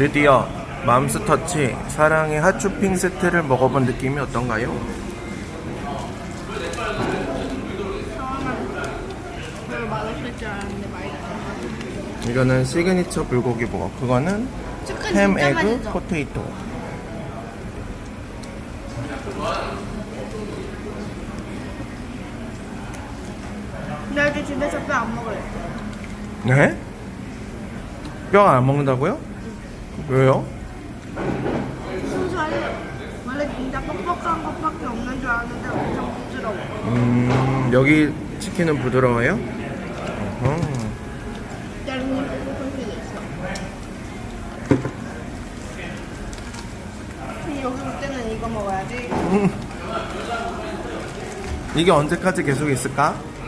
드디어 맘스터치 사랑의 핫쇼핑 세트를 먹어본 느낌이 어떤가요? 이거는 시그니처 불고기 버거 그거는 햄 에그. 포테이토 나 이제 집에서 뼈 안 먹을래. 네? 뼈 안 먹는다고요? 왜요? 순살이 원래 진짜 뻑뻑한 것밖에 없는 줄 알았는데 엄청 부드러워. 음 여기 치킨은 부드러워요? 어허. 다른 소스도 있어. 근데 여기 올 때는 이거 먹어야지. 이게 언제까지 계속 있을까?